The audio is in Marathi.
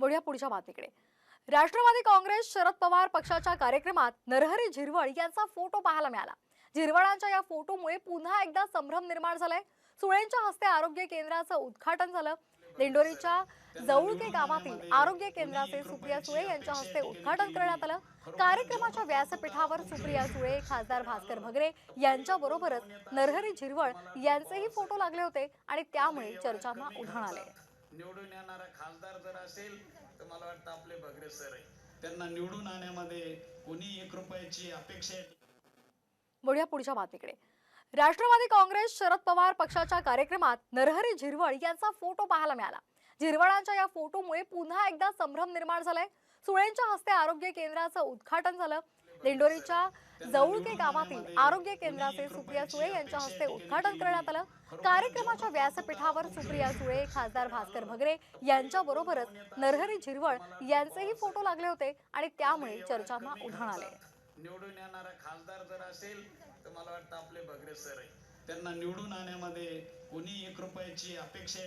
वळूया पुढच्या बातमीकडे. राष्ट्रवादी काँग्रेस शरद पवार पक्षाच्या कार्यक्रमात नरहरी झिरवळ यांचा फोटो पाहायला मिळाला. झिरवळांच्या या फोटोमुळे पुन्हा एकदा संभ्रम निर्माण झालाय. सुळेंच्या हस्ते आरोग्य केंद्राचं उद्घाटन झालं. दिंडोरीच्या जवळके गावातील आरोग्य केंद्राचे सुप्रिया सुळे यांच्या हस्ते उद्घाटन करण्यात आलं. कार्यक्रमाच्या व्यासपीठावर सुप्रिया सुळे खासदार भास्कर भगरे यांच्या बरोबरच नरहरी झिरवळ यांचेही फोटो लागले होते आणि त्यामुळे चर्चांना उधाण आले निवडून येणारा खासदार जर असेल तर मला वाटतं आपले भगरे सर आहे. त्यांना निवडून आणण्यामध्ये कोणी एक रुपयाची अपेक्षा आहे वळूया पुढच्या बातमीकडे. राष्ट्रवादी काँग्रेस शरद पवार पक्षाच्या कार्यक्रमात नरहरी झिरवळ यांचा फोटो पाहायला मिळाला. झिरवळांच्या या फोटोमुळे पुन्हा एकदा संभ्रम निर्माण झालाय. सुळेंच्या हस्ते आरोग्य केंद्राचं उद्घाटन झालं. दिंडोरीच्या जवळके गावातील आरोग्य केंद्राचे सुप्रिया सुळे यांच्या हस्ते उद्घाटन करण्यात आलं. कार्यक्रमाच्या व्यासपीठावर सुप्रिया सुळे खासदार भास्कर भगरे यांच्या बरोबरच नरहरी झिरवळ यांचेही फोटो लागले होते आणि त्यामुळे चर्चांना उधाण आले. निवडून येणारा खासदार जर असेल तर मला वाटतं आपले भगरे सर त्यांना निवडून आणण्यामध्ये कोणी एक रुपयाची अपेक्षा